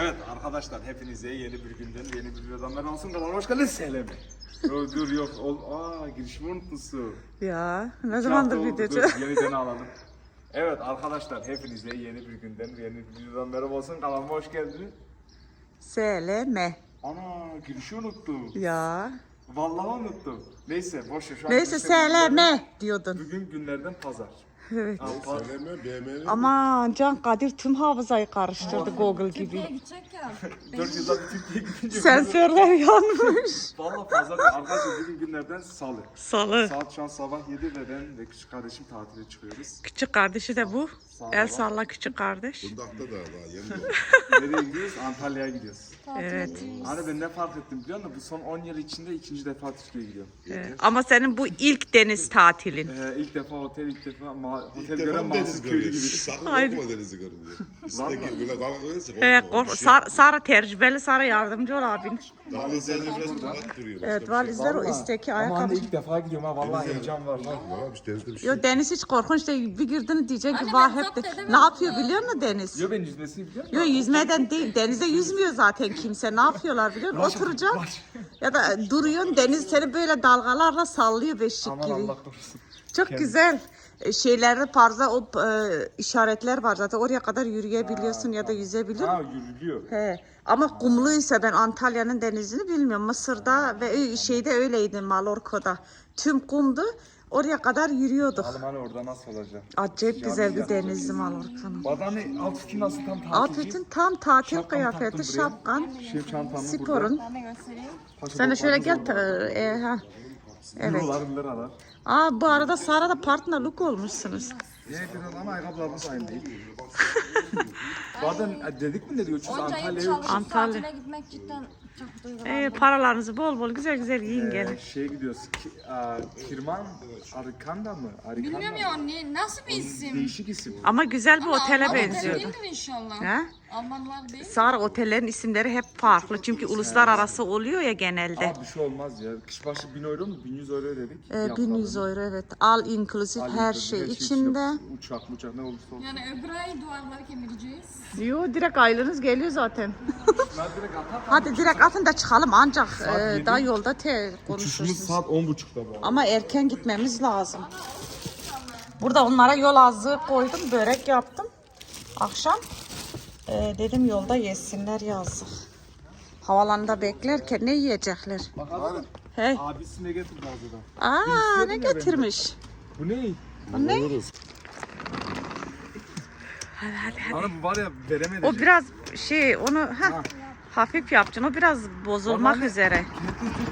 Evet arkadaşlar hepinize yeni bir günden yeni bir videodan merhaba olsun kanalıma hoş geldiniz Selam. Yo, dur yok ol, aa girişimi unutmuşsun. Ya ne İki zamandır hafta oldu, videocu? Dur, yeniden alalım. Evet arkadaşlar hepinize yeni bir günden yeni bir videodan merhaba olsun kanalıma hoş geldiniz. Seleme. Ana girişi unuttum. Ya. Vallahi unuttum. Neyse boş ver şu an. Neyse seleme diyordun. Bugün günlerden pazar. Evet. Söyleme, BM'li. Aman Can Kadir tüm hafızayı karıştırdı Google Türkiye'ye gibi. gidecek ya. Türkiye'ye gidince. Sensörler yanmış. Valla pazar arkadaşlar bugün günlerden salı. Salı. Saat şu an sabah 7 ve ben ve küçük kardeşim tatile çıkıyoruz. Küçük kardeşi de bu. Sağ El ol. salla küçük kardeş. Bundak'ta da daha yeni doğdu. Nereye gidiyoruz? Antalya'ya gidiyoruz. Evet. Hani ben ne fark ettim biliyor musun? Bu son 10 yıl içinde ikinci defa Türkiye'ye gidiyorum. Evet. Ama senin bu ilk deniz tatilin. Ee, ilk defa otel, ilk defa ma- İlk otel defa gören mı deniz mahsus köylü görüyor? gibi. Sakın Aynen. korkma denizi görünce. Vallahi. İsteki böyle dalga Evet, korkma. kork- Sar, Sara tecrübeli, Sara yardımcı ol abin. Dalga senin biraz rahat duruyor. Evet, valizler o isteki Ama anne ayakkabı. ilk defa gidiyorum ha vallahi heyecan var. Varmış denizde bir şey. Yo Deniz hiç korkunç değil. Bir girdin diyeceksin ki vah hep edemem Ne yapıyor biliyor musun Deniz? Yo ben yüzmesini biliyor musun? Yok yüzmeden değil. Denizde yüzmüyor zaten kimse. Ne yapıyorlar biliyor musun? Oturacaksın ya da duruyorsun deniz seni böyle dalgalarla sallıyor beşik Aman gibi. Allah korusun. Çok güzel. E, Şeylerde parza o e, işaretler var zaten oraya kadar yürüyebiliyorsun ya da yüzebiliyorsun. Ha yürülüyor. He. Ama kumluysa ben Antalya'nın denizini bilmiyorum. Mısır'da ve ö- şeyde öyleydi Mallorca'da. Tüm kumdu. Oraya kadar yürüyorduk. Hani orada nasıl olacak. Acayip güzel bir denizdi Mallorca'nın. Badani outfit'i nasıl tam tatilci? Outfit'in tam tatil kıyafeti, şapkan, Şey sporun. Burada. Sen de şöyle gel. Ta- e, ha. Evet. Aa bu arada Sara da partner look olmuşsunuz. Evet biraz ama ayakkabılarımız aynı değil. Zaten e, dedik mi ne diyor? Uçuz Onca yıl Antalya'ya çalışıp Antalya. tatile gitmek cidden çok duygulandım. E, paralarınızı bol bol güzel güzel yiyin Ee, gelin. şey gidiyoruz. Ki, a, Kirman Arikanda mı? Arikanda Bilmiyorum mı? ya ne, nasıl bir isim? Değişik isim. Ama güzel bir Ama otele benziyordu. değildir inşallah. Ha? Almanlar değil. Sara otellerin isimleri hep farklı çünkü uluslararası oluyor ya genelde. Aa bir şey olmaz ya. Kişi başı 1000 euro mu? 1100 euro ödedik. Ee, 1100 euro evet. All inclusive her şey içinde. Uçak uçak ne olursa olsun. Yani öbür ay duvarları kemireceğiz. Yo direkt aylığınız geliyor zaten. Ben direkt atar. Hadi direkt atın da çıkalım ancak e, daha yolda te Uçuşumuz konuşursunuz. saat 10.30'da bu arada. Ama erken gitmemiz lazım. Burada onlara yol azığı koydum, börek yaptım. Akşam e, dedim yolda yesinler yazık. Havalanda beklerken ne yiyecekler? Bakalım. Hey. Abisi ne getirdi hazırdan? Aa ne getirmiş? Bu ne? O ne? Ana bu var ya veremedi. O biraz şey onu ha hafif yapacaksın. O biraz bozulmak Baba, üzere.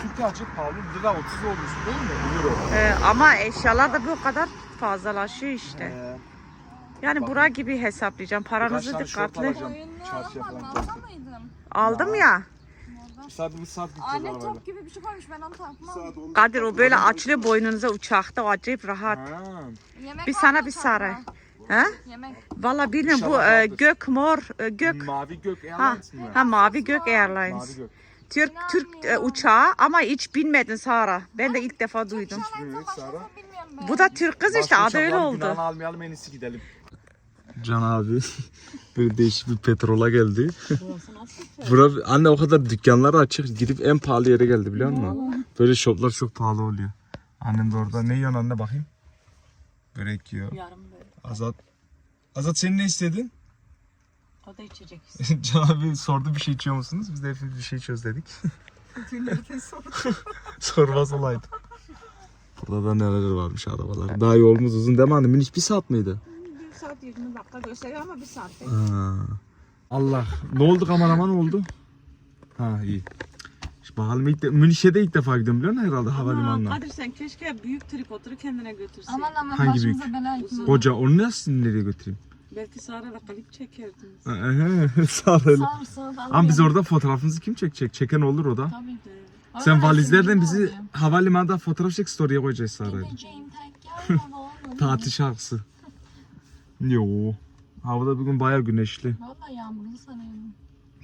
Türkiye açık pahalı. Lira 30 olmuş değil mi? Euro. E, ama eşyalar da bu kadar fazlalaşıyor işte. Ee, Yani bura gibi hesaplayacağım. birkaç Paranızı şort dikkatli. alacağım. Çarşıya falan mıydım? Aldım ya. Bir saat bir saat gideceğiz Anne arabayla. top gibi bir şey koymuş ben onu takmam. Kadir o böyle açılıyor boynunuza uçakta o acayip rahat. Ha. Yemek Bir var sana mı bir sarı. He? Yemek. Valla bilmiyorum bu İnşallah e, vardır. gök mor e, gök Mavi gök ha, Airlines mi? ha mavi gök Mavi Airlines. gök. Türk Türk e, uçağı ama hiç binmedin Sara. Ben de ilk defa duydum. Bilmiyorum Sara. Bilmiyorum ben. Bu da Türk kız işte Başka adı öyle uçakların oldu. Günahını almayalım en iyisi gidelim. Can abi böyle değişik bir petrola geldi. Bura, anne o kadar dükkanlar açık gidip en pahalı yere geldi biliyor musun? Böyle shoplar çok pahalı oluyor. Annem de orada ne yiyorsun anne bakayım? Börek yiyor. Azat. Azat sen ne istedin? O da içecek. Can abi sordu bir şey içiyor musunuz? Biz de hepimiz bir şey içiyoruz dedik. Sormaz olaydı. Burada da neler varmış arabalar. Daha yolumuz uzun değil mi anne? Minik bir saat miydi? 1 saat 20 dakika gösteriyor ama 1 saat değil. Ha. Allah. Ne oldu kameraman oldu? Ha iyi. İşte bakalım ilk de, Münih'e ilk defa gidiyorum biliyor musun herhalde havalimanına. Kadir sen keşke büyük tripodunu kendine götürsen. Aman aman Hangi başımıza büyük? bela etme. Koca onu nasıl nereye götüreyim? Belki Sara'la klip çekerdiniz. Ehe, Sağ ol öyle. Sağ ol, sağ ol. Ama biz orada fotoğrafımızı kim çekecek? Çeken olur o da. Tabii de. Sen valizlerden bizi havalimanında fotoğraf çek story'e koyacağız Sara'yla. Gideceğim tek yer Tatil şarkısı. Yo. Havada bugün bayağı güneşli. Valla yağmurlu sanıyorum.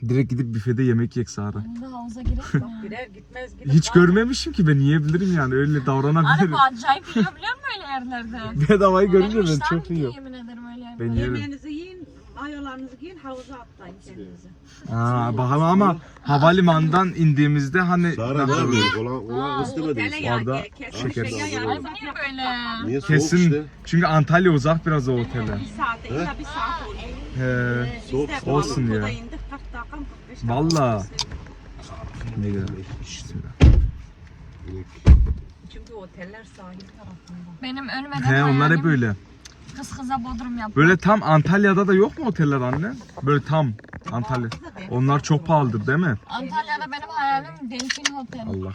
Direkt gidip büfede yemek yek Sara. Ben de havuza gireyim mi? Girer gitmez gider. Hiç görmemişim ki ben yiyebilirim yani öyle Anne davranabilirim. bu acayip yiyor biliyor musun öyle yerlerde? Bedavayı görünce Benim ben iştahım çok ki yiyorum. Yemin ederim öyle yerlerde. Ben yerim. Yemeğinizi yiyin. Mayolarınızı giyin havuza atlayın kendinizi. Aa, bakalım ama havalimanından indiğimizde hani Sara ne yapıyor? Olan, olan istemediniz. Orada şeker Ay bu niye böyle? Niye soğuk Kesin. işte? Çünkü Antalya uzak biraz o otele. Bir saate illa bir saat olur. He. Soğuk Biz de olsun Balıklı'da ya. indik 40 dakika 45 dakika. Valla. Ne güzel. Çünkü oteller sahil tarafında. Benim ölmeden He onlar hep hayalim böyle. Kız kıza bodrum yapmak. Böyle tam Antalya'da da yok mu oteller anne? Böyle tam Antalya. Onlar çok pahalıdır değil mi? Antalya'da benim hayalim Delfin Otel. Allah.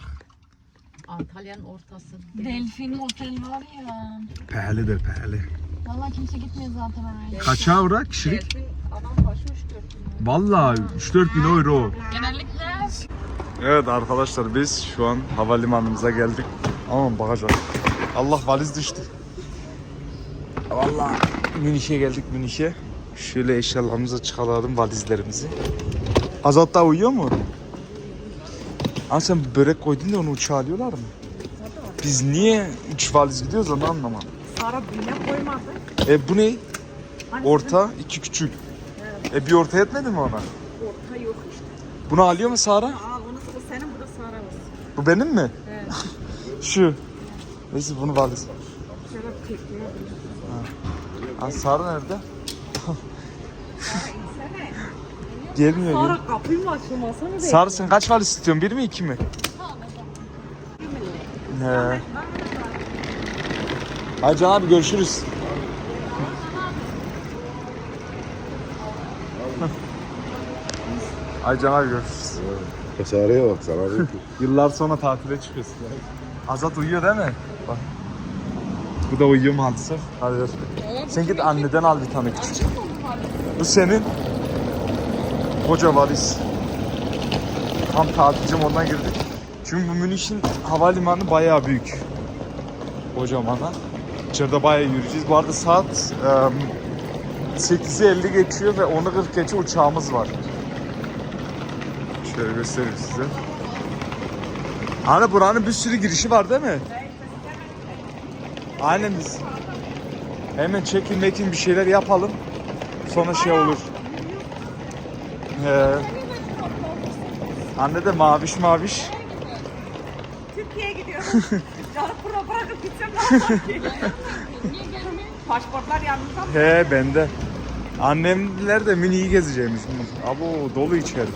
Antalya'nın ortası. Delfin Otel var ya. Pahalıdır pahalı. Vallahi kimse gitmiyor zaten oraya. Kaça uğra kişilik? Delfin adam başı 3 4 Valla 3-4 bin euro. Genellikle Evet arkadaşlar biz şu an havalimanımıza geldik. Aman bakacağız. Allah valiz düştü. Valla Münih'e geldik Münih'e. Şöyle eşyalarımızı çıkaralım valizlerimizi. Azat da uyuyor mu? Ama sen börek koydun da onu uçağa alıyorlar mı? Biz niye 3 valiz gidiyoruz onu anlamadım. Sonra büyüne koymadı. E bu ne? Hani Orta, iki küçük. E bir orta yetmedi mi ona? Orta yok işte. Bunu alıyor mu Sara? Al onu o senin bu da Sara olsun. Bu benim mi? Evet. Şu. Neyse bunu valiz. Tekliyor. Ha, Sara nerede? Gelmiyor. Sara, kapıyı mı açılmasını bekliyor. Sara sen kaç valiz istiyorsun? Bir mi iki mi? He. Hadi Can abi görüşürüz. Can abi görüşürüz. Sarıya bak Sara. Yıllar sonra tatile çıkıyorsun. Azat uyuyor değil mi? Bak. Bu da uyuyor maalesef. Hadi ver. Sen git anneden al bir tane küçük. Bu senin. Koca valiz. Tam tatilcim ondan girdik. Çünkü bu Münih'in havalimanı bayağı büyük. Kocaman ha. İçeride bayağı yürüyeceğiz. Bu arada saat e, 8'i 50 geçiyor ve 10'u 40 geçe uçağımız var. Şöyle göstereyim size. Hani buranın bir sürü girişi var değil mi? Aynen biz. Hemen çekin mekin bir şeyler yapalım. Sonra şey olur. He. Anne de maviş maviş. Türkiye'ye gidiyorum. Canım burada bırakıp gitsem? Pasaportlar yanımda mı? He bende. Annemler de Münih'i gezeceğimiz. Abo dolu içeride.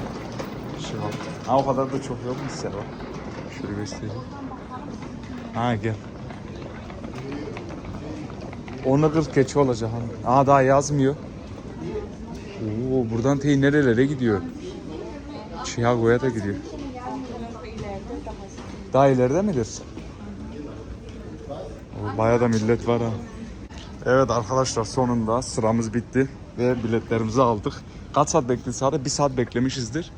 Şey bak. Ha o kadar da çok yok mu size bak. Şöyle göstereyim. Ha gel. Ona 40 geçe olacak hani. Aa daha yazmıyor. Oo buradan tey nerelere gidiyor? Chicago'ya da gidiyor. Daha ileride midir? Oo, bayağı da millet var ha. Evet arkadaşlar sonunda sıramız bitti ve biletlerimizi aldık. Kaç saat bekledik Sara? Bir saat beklemişizdir.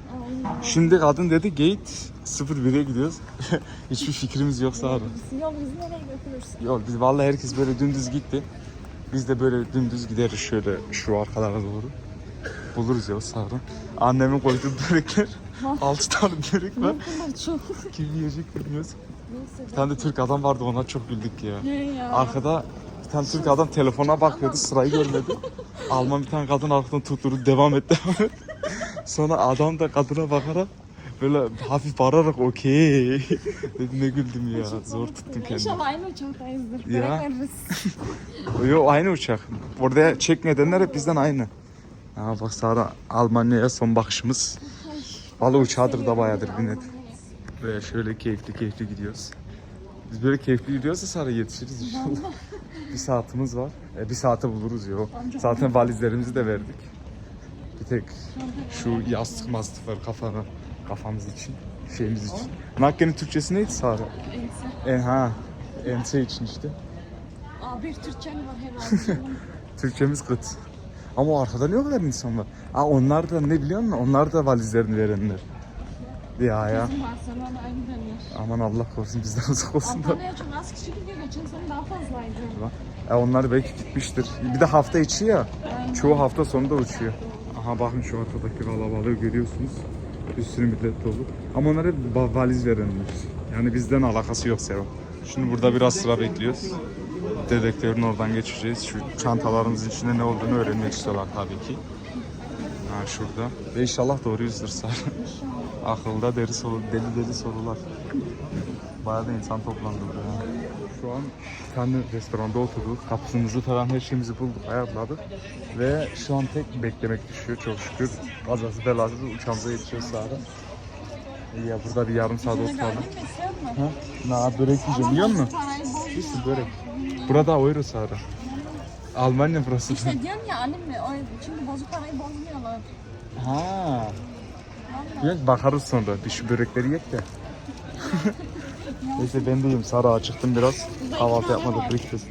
Şimdi kadın dedi gate 01'e gidiyoruz. Hiçbir fikrimiz yok Sara. Yol bizi nereye götürürsün? Yok biz vallahi herkes böyle dümdüz gitti. Biz de böyle dümdüz gideriz şöyle şu arkalara doğru. Buluruz ya Sara. Annemin koyduğu börekler. 6 tane börek var. Kim yiyecek bilmiyoruz. Bir tane de Türk adam vardı ona çok güldük ya. Ya? Arkada bir tane Türk adam telefona bakıyordu sırayı görmedi. Alman bir tane kadın arkadan tutturdu devam et devam et. Sonra adam da kadına bakarak böyle hafif bağırarak okey dedi ne güldüm ya zor tuttum kendimi. İnşallah aynı uçaktayızdır. Ya. Yo aynı uçak. Orada çek nedenler hep bizden aynı. Ha bak Sara Almanya'ya son bakışımız. Vallahi uçağıdır da bayağıdır binlet. Ve şöyle keyifli keyifli gidiyoruz. Biz böyle keyifli gidiyorsa Sara yetişiriz inşallah. bir saatimiz var. E, bir saate buluruz ya. Zaten valizlerimizi de verdik. Bir tek şu yastık mastık var kafana, kafamız için, şeyimiz için. Nakke'nin Türkçesi neydi Sara? En ha, ense için işte. Aa bir Türkçen var herhalde. Türkçemiz kıt. Ama o arkada ne o kadar insan var? Aa, onlar da ne biliyor musun? Onlar da valizlerini verenler. Ya ya. Bizim Barcelona aynı. Aman Allah korusun bizden uzak olsun da. Antalya'ya çok az kişi gidiyor. Geçen sene daha fazlaydı. E onlar belki gitmiştir. Bir de hafta içi ya. Çoğu hafta sonu da uçuyor. Aha bakın şu ortadaki kalabalığı görüyorsunuz. Bir sürü millet dolu. Ama onlar hep va- valiz verenler. Yani bizden alakası yok Sevan. Şimdi burada biraz sıra bekliyoruz. Dedektörün oradan geçeceğiz. Şu çantalarımızın içinde ne olduğunu öğrenmek istiyorlar tabii ki. Ha şurada. Ve inşallah doğruyuzdur Sara. Akılda deri soru, deli deli sorular. Bayağı da insan toplandı buraya. Şu an bir tane restoranda oturduk. Kapısımızı falan her şeyimizi bulduk, ayarladık. Ve şu an tek beklemek düşüyor çok şükür. Kazası belasız uçağımıza yetişiyor Sara. İyi ya burada bir yarım saat oturalım. Ha? Na börek yiyeceğim biliyor musun? İşte börek. Burada euro Sara. Almanya burası. İşte diyorum ya annem mi? Şimdi bozuk parayı bozmuyorlar. Ha. Yok bakarız sonra. Bir şu börekleri yek de. Neyse ben de yiyeyim. Sara acıktım biraz. Kahvaltı yapmadık. Breakfast.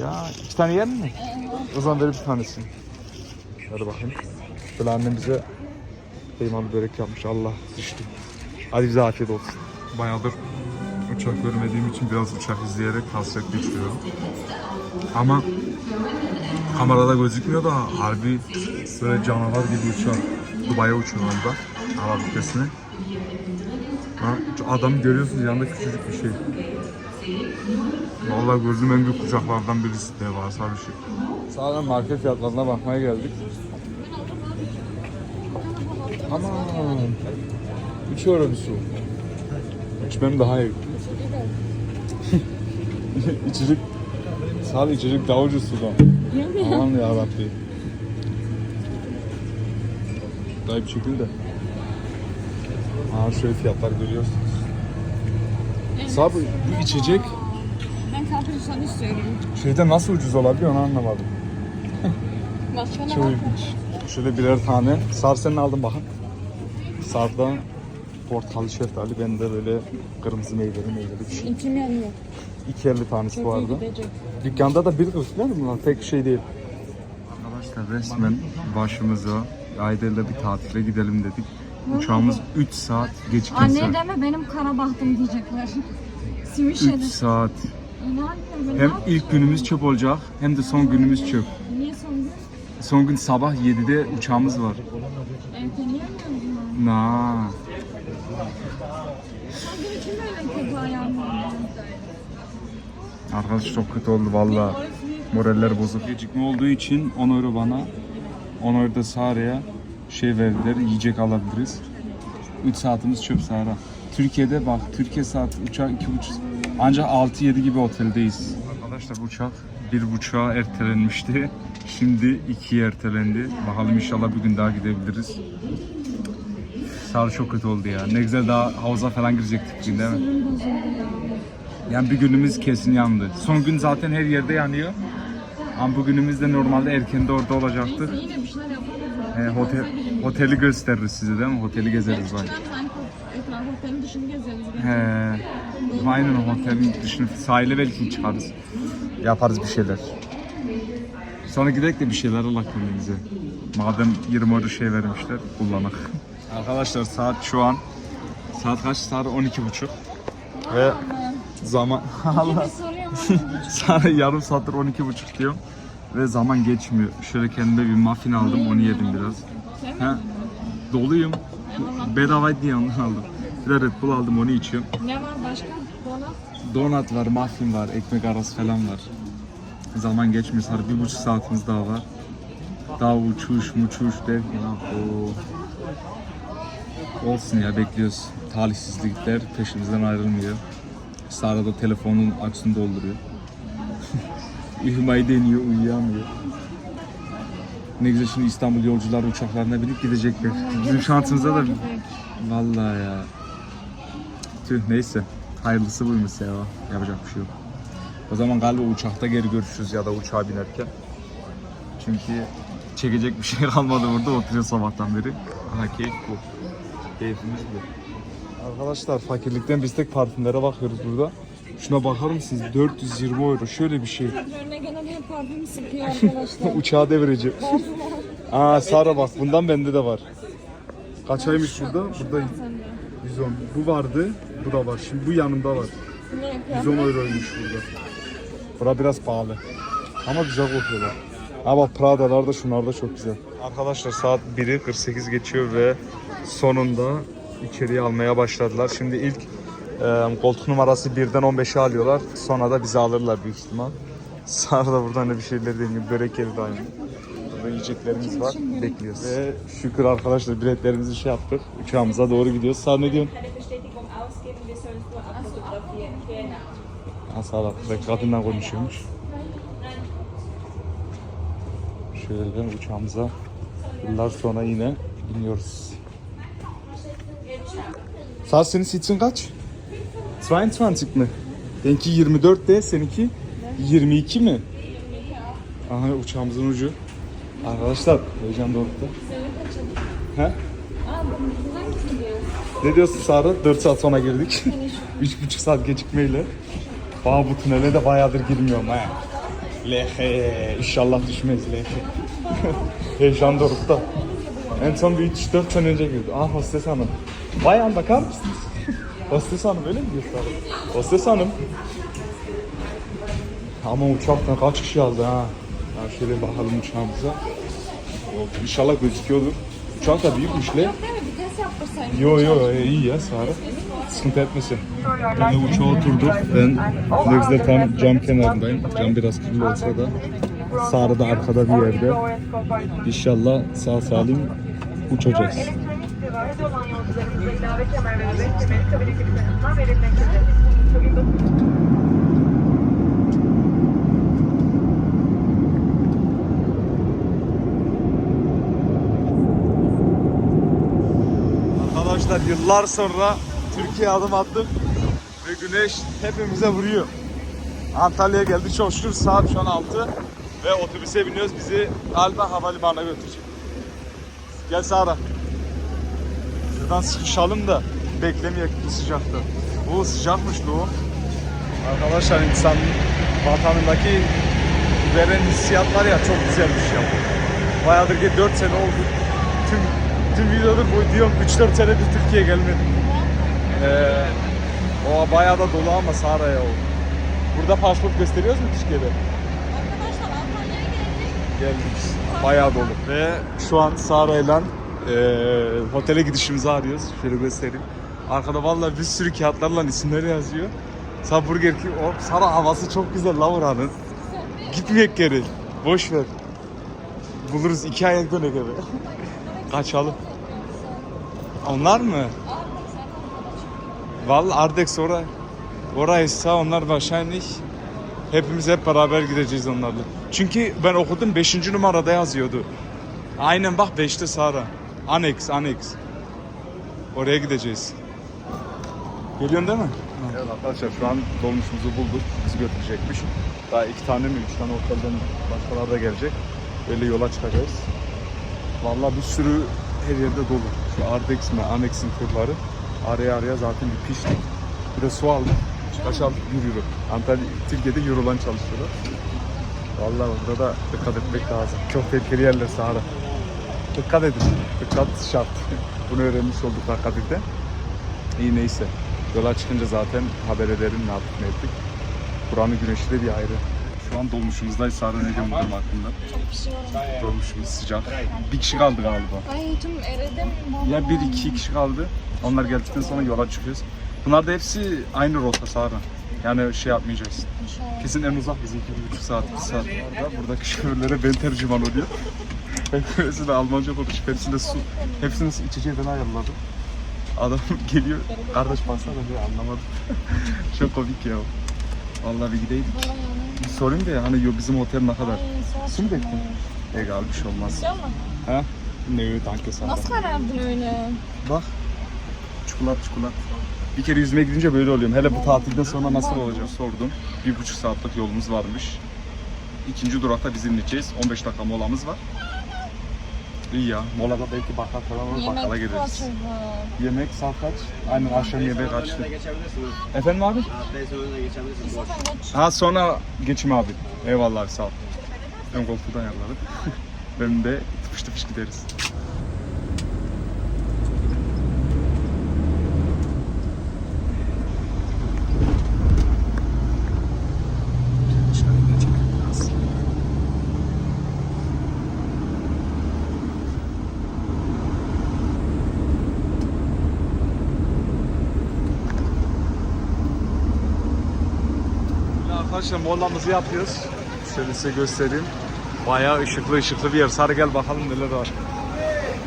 Ya iki tane yer mi? O zaman ver bir tanesini. Hadi bakayım. Böyle annem bize kıymalı börek yapmış. Allah düştü. Hadi bize afiyet olsun. Bayağıdır uçak görmediğim için biraz uçak izleyerek hasret geçiriyorum. Ama kamerada gözükmüyor da harbi böyle canavar gibi uçuyor. Dubai'ye uçuyor orada. Hava bükesine. Ha, şu adamı görüyorsunuz yanında küçücük bir şey. Vallahi gördüğüm en büyük uçaklardan birisi devasa bir şey. Sağdan market fiyatlarına bakmaya geldik. Aman. 3 euro bir su. İçmem daha iyi. içecek Sadece içecek daha ucuz sudan. Aman ya Rabbi. Dayı bir şekilde. Aa şöyle fiyatlar görüyorsunuz. Sabı bu içecek Ben kaprisan istiyorum. şeyde nasıl ucuz olabiliyor onu anlamadım. Başka ne Çok var? ilginç. Şöyle birer tane. Sar senin aldın bakın. Sarda portakallı şeftali. Ben de böyle kırmızı meyveli meyveli bir şey. İçim yanıyor. İki elli tanesi Çok iyi vardı. gidecek. Dükkanda da bir kız değil mi bunlar? Tek şey değil. Arkadaşlar resmen başımıza Ayder'le bir tatile gidelim dedik. Uçağımız 3 saat gecikti. Anne deme benim kara bahtım diyecekler. 3 Simişedir. saat. İnanmıyorum Hem ilk günümüz çöp olacak hem de son günümüz çöp. Niye son gün? Son gün sabah 7'de uçağımız var. Erteleyemiyoruz mu? Na. Son gün için böyle kötü ayağım var. Arkadaş çok kötü oldu valla. Moraller bozuk. Gecikme olduğu için 10 euro bana, 10 euro da Sara'ya şey verdiler, yiyecek alabiliriz. 3 saatimiz çöp Sara. Türkiye'de bak, Türkiye saat uçak 2.5 ancak 6-7 gibi oteldeyiz. Arkadaşlar bu uçak bir buçuğa ertelenmişti. Şimdi 2'ye ertelendi. Bakalım inşallah bir gün daha gidebiliriz. Sara çok kötü oldu ya. Ne güzel daha havuza falan girecektik bugün değil mi? Yani bir günümüz kesin yandı. Son gün zaten her yerde yanıyor. Ama bugünümüz de normalde erkende orada olacaktık. Ee, otel, oteli gösteririz size değil mi? Oteli gezeriz bak. Otelin dışını gezeriz. He, aynen otelin dışını sahile belki çıkarız. Yaparız bir şeyler. Sonra gidelim de bir şeyler alak kendimize. Madem 20 euro şey vermişler, kullanak. Arkadaşlar saat şu an saat kaç? Saat 12.30 ve zaman Allah. Sana yarım saattir 12.30 diyorum ve zaman geçmiyor. Şöyle kendime bir muffin aldım, onu yedim biraz. Ha, doluyum. Bedava diye ondan aldım. Bir de Red Bull aldım, onu içiyorum. ne var başka? Dolap. Donut var, muffin var, ekmek arası falan var. Zaman geçmiyor. Sonra bir buçuk saatimiz daha var. Daha uçuş muçuş derken o. Olsun ya bekliyoruz. Talihsizlikler peşimizden ayrılmıyor. Sara da telefonun aksını dolduruyor. Uyumayı deniyor, uyuyamıyor. Ne güzel şimdi İstanbul yolcular uçaklarına binip gidecekler. Bizim şansımıza da vallahi ya. Tüh neyse. Hayırlısı buymuş ya. Yapacak bir şey yok. O zaman galiba uçakta geri görüşürüz ya da uçağa binerken. Çünkü çekecek bir şey kalmadı burada oturuyor sabahtan beri. Aha keyif bu. Keyfimiz bu. Arkadaşlar fakirlikten biz tek parfümlere bakıyoruz burada. Şuna bakar mısınız? 420 euro. Şöyle bir şey. Önüne gelen hep parfüm devireceğim. Aa Sara bak bundan bende de var. Kaç aymış burada? Burada 110. Bu vardı. Bu da var. Şimdi bu yanımda var. ne yapıyor? 110 euroymuş burada. Bura biraz pahalı. Ama güzel kokuyorlar. Bak Prada'lar da şunlar da çok güzel. Arkadaşlar saat 1'i 48 geçiyor ve sonunda içeriye almaya başladılar. Şimdi ilk e, koltuk numarası 1'den 15'e alıyorlar. Sonra da bizi alırlar büyük ihtimal. Sonra da buradan da bir şeyler deniyor. Börek yeri de aynı. Burada yiyeceklerimiz var. Bekliyoruz. Ve şükür arkadaşlar biletlerimizi şey yaptık. Uçağımıza doğru gidiyoruz. Sağ ne diyorsun? Bak kadınla konuşuyormuş. Şöyle uçağımıza yıllar sonra yine biniyoruz. Sağ senin sitin kaç? 22 mi? Benimki 24 de seninki 22 mi? Aha uçağımızın ucu. Arkadaşlar heyecan dorukta. He? Ne diyorsun Sara? 4 saat sonra girdik. 3,5 saat gecikmeyle. Bana bu tünele de bayağıdır girmiyorum ha. Lehe. İnşallah düşmeyiz lehe. Heyecan dorukta. En son bir 3-4 sene önce girdi. Ah hostes hanım. Bayan bakar mısınız? Hostes hanım öyle mi diyor Sara? Hostes hanım. Ama uçaktan kaç kişi aldı ha? Ya şöyle bakalım uçağımıza. Yok, İnşallah gözüküyordur. Uçak da büyükmüş le. Yo yo e, iyi ya Sara. Sıkıntı etmesin. Ben de uçağa oturduk. Ben güzel tam cam kenarındayım. Cam biraz kirli olsa da Sara da arkada bir yerde. İnşallah sağ salim uçacağız. Arkadaşlar yıllar sonra Türkiye'ye adım attım ve güneş hepimize vuruyor. Antalya'ya geldik çok şükür saat şu an 6 ve otobüse biniyoruz bizi galiba havalimanına götürecek. Gel Sara. Şuradan sıkışalım da beklemeyek bu sıcakta. Bu sıcakmış bu. Arkadaşlar insan vatanındaki veren hissiyat var ya çok güzel bir şey. Bayağıdır ki 4 sene oldu. Tüm tüm videodur bu diyorum 3-4 senedir Türkiye'ye gelmedim. Ee, o bayağı da dolu ama Sara'ya oldu. Burada pasport gösteriyoruz mu Türkiye'de? Arkadaşlar Antalya'ya geldik. Geldik. Bayağı dolu. Ve şu an Sara'yla e, otele gidişimizi arıyoruz. Şöyle göstereyim. Arkada vallahi bir sürü kağıtlarla isimleri yazıyor. Sa Burger King, o Sara havası çok güzel la buranın. Gitmeyek geri. Boş ver. Buluruz iki ayak dönek eve. Kaçalım. Onlar mı? Vallahi Ardex oraya. Oraysa onlar wahrscheinlich hepimiz hep beraber gideceğiz onlarla. Çünkü ben okudum 5. numarada yazıyordu. Aynen bak 5'te Sara. Annex, annex. Oraya gideceğiz. Geliyorsun değil mi? Evet arkadaşlar şu an dolmuşumuzu bulduk. Bizi götürecekmiş. Daha iki tane mi üç tane otelden başkaları da gelecek. Böyle yola çıkacağız. Vallahi bir sürü her yerde dolu. Şu Ardex mi, Annex'in turları. Araya araya zaten bir piştik. Bir de su aldık. Kaç aldık? 1 euro. Antalya, Türkiye'de eurolan çalışıyorlar. Vallahi burada da dikkat etmek lazım. Çok tehlikeli yerler sahada. Dikkat edin. Dikkat şart. Bunu öğrenmiş olduk Akadir'de. İyi neyse. Yola çıkınca zaten haber ederim ne yaptık ne ettik. Buranın güneşi de bir ayrı. Şu an dolmuşumuzdayız. Sara ne diyorsun bu durum hakkında? Dolmuşumuz sıcak. Bir kişi kaldı galiba. Ay tüm eridim. Ya bir iki kişi kaldı. Onlar geldikten sonra yola çıkıyoruz. Bunlar da hepsi aynı rota Sara. Yani şey yapmayacağız. Kesin en uzak bizimki bir buçuk saat, bir saat var da. Buradaki şoförlere ben tercüman oluyor. Ben hepsine Almanca konuşup hepsine su, hepsini içeceği ben ayarladım. Adam geliyor, kardeş baksana diyor anlamadım. Çok komik ya. Vallahi bir gideydik. Bir sorayım da ya, hani yo bizim otel ne kadar? Su mu bekledin? Egal bir şey olmaz. Ha? Ne danke sana. Nasıl karardın öyle? Bak. Çikolat çikolat. Bir kere yüzmeye gidince böyle oluyorum. Hele bu tatilden sonra nasıl olacak sordum. Bir buçuk saatlik yolumuz varmış. İkinci durakta biz ineceğiz. 15 dakika molamız var. İyi ya. Molada belki bakkal falan olur. Bakkala Yemek gideriz. Yemek saat kaç? Aynen akşam yemeği kaçtı. Efendim abi? Ha sonra geçim abi. Eyvallah abi sağ ol. Ön koltuğu da ayarladık. Benim de tıpış tıpış gideriz. Arkadaşlar molamızı yapıyoruz. Şöyle size göstereyim. Bayağı ışıklı ışıklı bir yer. Sarı gel bakalım neler var.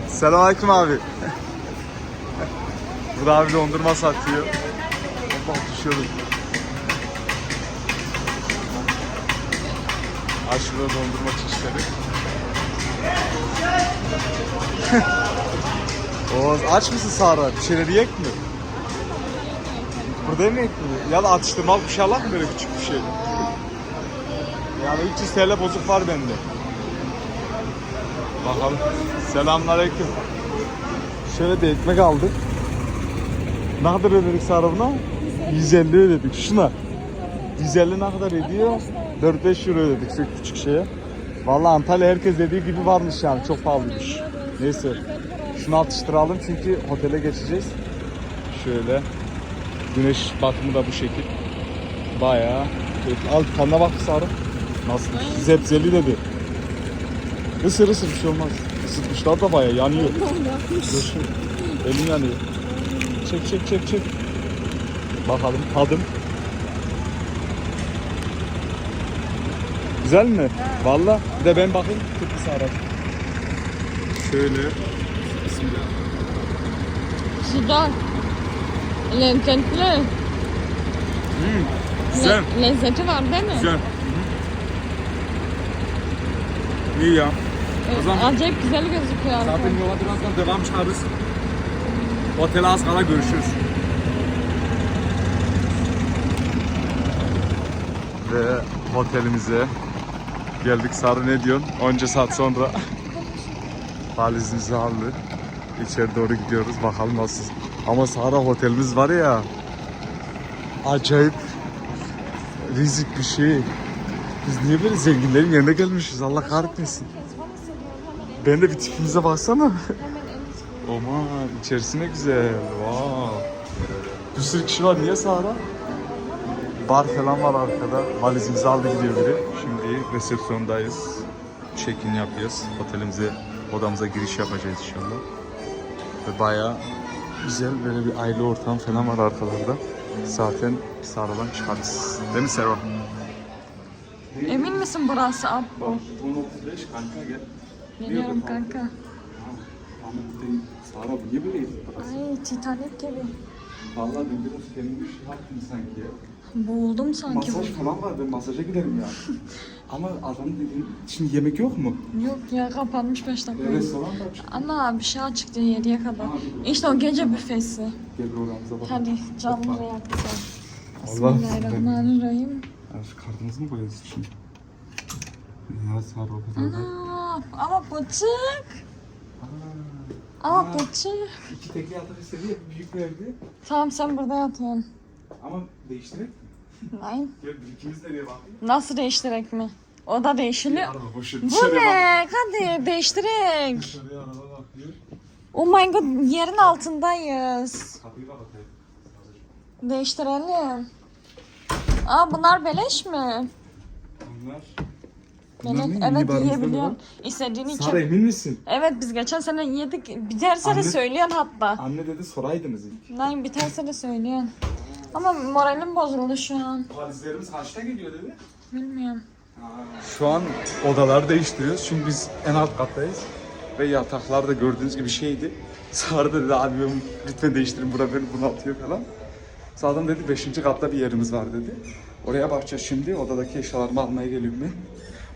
Selamünaleyküm abi. Burada abi dondurma satıyor. Hoppa düşüyoruz. Aşırı dondurma çeşitleri. Oğuz aç mısın Sara? Bir şeyler yiyek mi? Burada yemek mi? Ya da atıştırmalık bir şey alak mı böyle küçük bir şey? Yani 300 TL bozuk var bende. Bakalım. Selamünaleyküm. Şöyle de ekmek aldık. Ne kadar ödedik Sara buna? 150 ödedik şuna. 150 ne kadar ediyor? 4-5 euro ödedik şu küçük şeye. Vallahi Antalya herkes dediği gibi varmış yani çok pahalıymış. Neyse. Şunu atıştıralım çünkü otele geçeceğiz. Şöyle. Güneş batımı da bu şekil. Bayağı. Al tadına bak Sarı. Nasıl? Zepzeli dedi. Isır ısır bir şey olmaz. Isıtmışlar da bayağı yanıyor. Dur. Elim yanıyor. Çek çek çek çek. Bakalım tadım. Güzel mi? Valla. Bir de ben bakayım. Kıbrıs araç. Şöyle. Bismillah. Sıcak. Lezzetli. Güzel. Le- lezzeti var değil mi? Güzel. İyi ya. O zaman- Acayip güzel gözüküyor. Zaten yola birazdan devam çıkarız. Otele az kala görüşürüz. Ve otelimize geldik. Sarı ne diyorsun? Onca saat sonra valizimizi aldık. İçeri doğru gidiyoruz. Bakalım nasıl. Ama Sara otelimiz var ya acayip rizik bir şey. Biz niye böyle zenginlerin yerine gelmişiz? Allah kahretmesin. Ben de bir tipimize baksana. Aman içerisi ne güzel. Wow. Bir sürü kişi var. Niye Sahra? Bar falan var arkada. Valizimizi aldı gidiyor biri. Şimdi resepsiyondayız. Check-in yapıyoruz. Otelimize, odamıza giriş yapacağız inşallah. Ve bayağı güzel böyle bir aile ortam falan var arkalarda. Zaten Sara'dan çıkarız. Değil mi Serva? Emin misin burası Abbo? 10.35 kanka gel. Geliyorum kanka. Sara bu niye böyle Ay Titanic gibi. Vallahi ben biraz kendimi şey yaptım sanki ya. Boğuldum sanki. Masaj falan var ben masaja giderim ya. Ama adam dediğin şimdi yemek yok mu? Yok ya kapanmış 5 dakika. Restoran da açık. Ana bir şey açıktı 7'ye kadar. İşte o gece büfesi. Gel programımıza bak. Hadi canlı reaksiyon. Bismillahirrahmanirrahim. Ya şu kartımızı mı koyuyoruz şimdi? Ya Sara o kadar da. Ana ama bıçık. Ama bıçık. İki tekli yatak istedi ya büyük bir evde. Tamam sen burada yatıyorsun. Ama değiştirek mi? Ay. Gel bir ikimiz nereye bakayım? Nasıl değiştirek mi? O da. Araba boşu. Bu ne? Hadi değiştirek. Dışarıya araba bakıyor. Oh my god yerin altındayız. Kapıyı kapatayım. Değiştirelim. Aa bunlar beleş mi? Bunlar. Beleş. ne? Evet var? İstediğin için. Sara emin misin? Evet biz geçen sene yedik. Biterse de Anne- söylüyorsun hatta. Anne dedi soraydınız ilk. Nein biterse de söylüyorsun. Ama moralim bozuldu şu an. Valizlerimiz kaçta geliyor dedi? Bilmiyorum. Şu an odaları değiştiriyoruz çünkü biz en alt kattayız. Ve yataklar da gördüğünüz gibi şeydi. Sarı da dedi abi ben lütfen değiştirin bura beni bunaltıyor falan. Sağdan dedi 5. katta bir yerimiz var dedi. Oraya bakacağız şimdi. Odadaki eşyalarımı almaya geliyorum ben.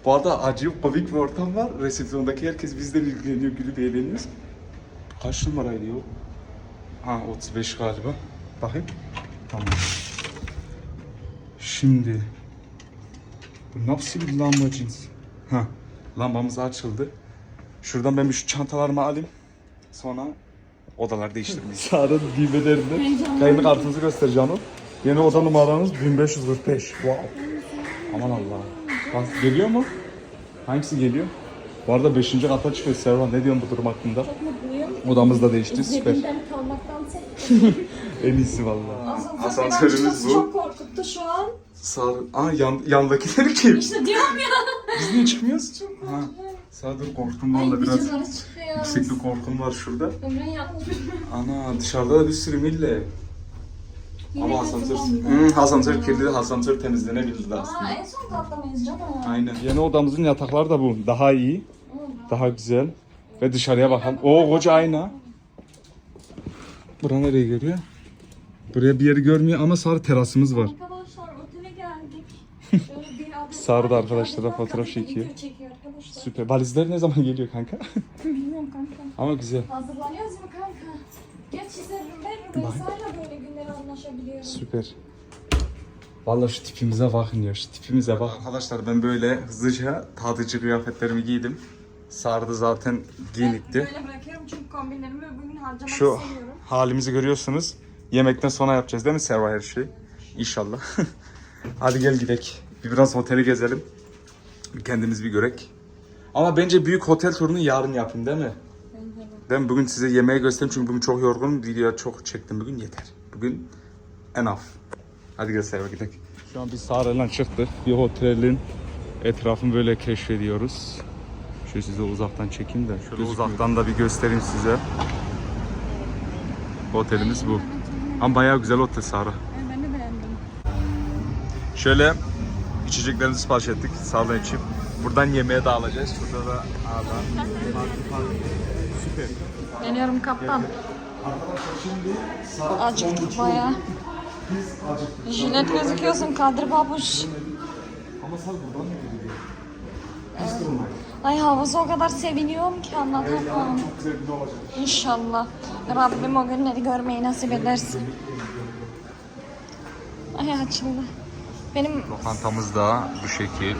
Bu arada acayip komik bir ortam var. Resepsiyondaki herkes bizden ilgileniyor, gülüp eğleniyoruz. Kaç numaraydı o? Ha 35 galiba. Bakayım. Tamam. Şimdi bu nasıl bir lamba cins? Ha, lambamız açıldı. Şuradan ben şu çantalarımı alayım. Sonra odalar değiştirmeyiz. Sağda giymelerinde. Kayını kartınızı göstereceğim o. Yeni oda numaranız 1545. Wow. Aman Allah. Bak, geliyor mu? Hangisi geliyor? Bu arada 5. kata çıkıyor Servan. Ne diyorsun bu durum hakkında? Çok mutluyum. Odamız da değişti. Süper. Kalmaktansa. En iyisi vallahi. Asansörümüz Asansörümüz bu. çok korkuttu şu an. Sağ... Aa yan, yandakileri kim? İşte diyorum ya. Biz niye çıkmıyoruz? Ha. Dur korktum valla biraz. Videoları çıkıyor. Yüksek bir korkum var şurada. Emre yapmış. Ana dışarıda da bir sürü millet. Ama asansör, Hı, asansör kirli, asansör temizlenebilirdi aslında. Aa, en son katta mıyız canım? Aynen. Yeni odamızın yatakları da bu. Daha iyi. Daha güzel. Ve dışarıya bakalım. O koca ayna. Bura nereye görüyor? Buraya bir yeri görmüyor ama sarı terasımız var. Arkadaşlar otele geldik. Sarı da arkadaşlara Arkadaşlar fotoğraf çekiyor. çekiyor arkadaşlar. Süper. Valizler ne zaman geliyor kanka? Bilmiyorum kanka. ama güzel. Hazırlanıyoruz mu kanka? Geç çizerim ben Rümeysa'yla böyle günleri anlaşabiliyorum. Süper. Vallahi şu tipimize bakın ya, şu tipimize bak. Arkadaşlar ben böyle hızlıca tadıcı kıyafetlerimi giydim. Sardı zaten giyinikti. Böyle bırakıyorum çünkü kombinlerimi bugün harcamak Şu istemiyorum. halimizi görüyorsunuz. Yemekten sonra yapacağız değil mi Serva her şey? İnşallah. Hadi gel gidelim. Bir biraz oteli gezelim. Kendimiz bir görek. Ama bence büyük otel turunu yarın yapın değil mi? Ben bugün size yemeği göstereyim çünkü bugün çok yorgunum. Videoya çok çektim bugün yeter. Bugün enough. Hadi Serva gidelim. Şu an biz sahradan çıktık. Bir otelin etrafını böyle keşfediyoruz. Şöyle size uzaktan çekeyim de. Şöyle uzaktan da bir göstereyim size. Otelimiz bu. Ama bayağı güzel otel Sara. Ben de beğendim. Şöyle içeceklerimizi sipariş ettik. Sağdan içip. Buradan yemeğe dağılacağız. Şurada da ağdan. Süper. Geliyorum kaptan. Acıktık baya. Jilet gözüküyorsun Kadir babuş. Ama sal buradan mı gidiyor? Ay havası o kadar seviniyorum ki anlatamam. İnşallah. Rabbim o günleri görmeyi nasip edersin. Ay açıldı. Benim Lokantamız da bu şekil.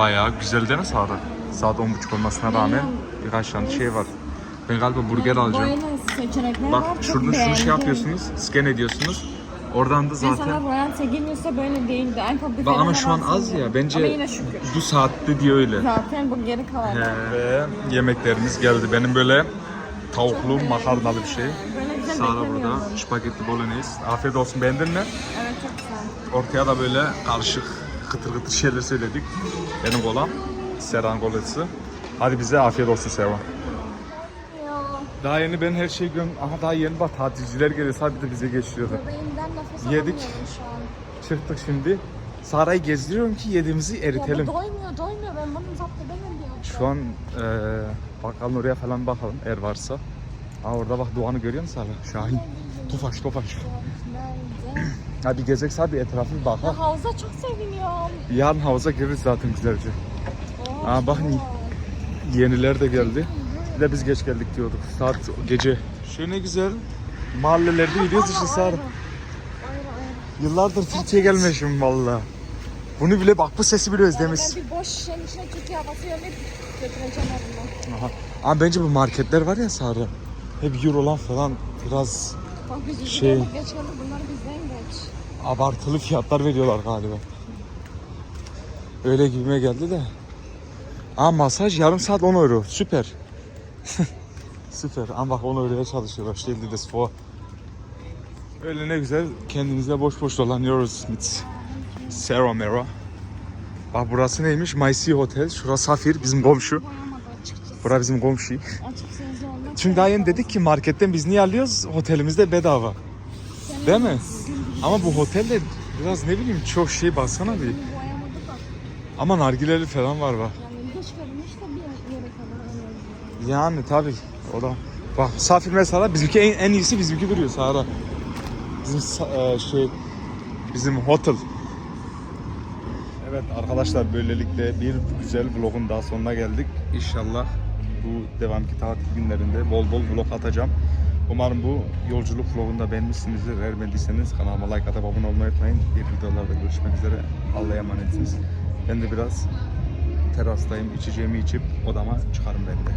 Bayağı güzel değil mi Sara? Saat 10.30 olmasına rağmen birkaç tane şey var. Ben galiba burger alacağım. var. Bak çok şurada şunu beğendim. şey yapıyorsunuz, scan ediyorsunuz. Oradan da Mesela zaten... Royal Tegilmiyorsa böyle değildi. Alfa Bak ama şu an az ya. Bence Ama yine şükür. bu saatte diye öyle. Zaten bu geri kalan. Ve yemeklerimiz geldi. Benim böyle tavuklu makarnalı bir şey. Böyle güzel Sara beklemiyorum. burada spagetti bolognese. Afiyet olsun beğendin mi? Evet çok güzel. Ortaya da böyle karışık kıtır kıtır şeyler söyledik. Benim kolam Serhan kolesi. Hadi bize afiyet olsun Serhan. Daha yeni ben her şeyi göm... Aha daha yeni bak tatilciler geliyor. Sadece de bize geçiyordu. Nefes Yedik. alamıyorum şu an. Çıktık şimdi. Sarayı gezdiriyorum ki yediğimizi Ya eritelim. bu doymuyor doymuyor. Ben bunu zapt edemem diyor. Şu an eee bakalım oraya falan bakalım eğer varsa. Aa orada bak Doğan'ı görüyor musun hala? Şahin. Tofaş tofaş. Nerede? Hadi gezek sadece etrafı bir bakalım. Ya havuza çok seviniyorum. Yarın havuza gireriz zaten güzelce. Aa bak yeniler de geldi. Bir de biz geç geldik diyorduk. Saat gece. Şöyle ne güzel. Mahallelerde yürüyoruz işte Sara. Yıllardır Türkiye'ye gelmişim valla. Bunu bile bak bu sesi bile özlemiş. Ben bir boş şişenin içine Türkiye havası yönelip götüreceğim onu. Aha. Ama bence bu marketler var ya Sara. Hep Euro'lan falan biraz Bak biz Şey- şey... geç kaldık. Bunlar bizden geç. Abartılı fiyatlar veriyorlar galiba. Öyle gibime geldi de. Aa masaj yarım saat 10 euro. Süper. Süper. Ama bak 10 euroya çalışıyorlar. Stell das vor. Öyle ne güzel kendimize boş boş dolanıyoruz Sarah Mera. Bak burası neymiş? My Sea Hotel. Şurası Safir bizim komşu. Bura bizim komşu. Çünkü daha yeni dedik ki marketten biz niye alıyoruz? Otelimizde bedava. Değil mi? Ama bu otelde biraz ne bileyim çok şey baksana bir. Ama nargileli falan var bak. Yani tabii o da. Bak Safir mesela bizimki en, en iyisi bizimki duruyor Sahara. Bizim e, şey bizim hotel. Evet arkadaşlar böylelikle bir güzel vlogun daha sonuna geldik. İnşallah bu devamki tatil günlerinde bol bol vlog atacağım. Umarım bu yolculuk vlogunu da beğenmişsinizdir. Eğer beğendiyseniz kanalıma like atıp abone olmayı unutmayın. Diğer videolarda görüşmek üzere. Allah'a emanetsiniz. Ben de biraz terastayım. içeceğimi içip odama çıkarım ben de.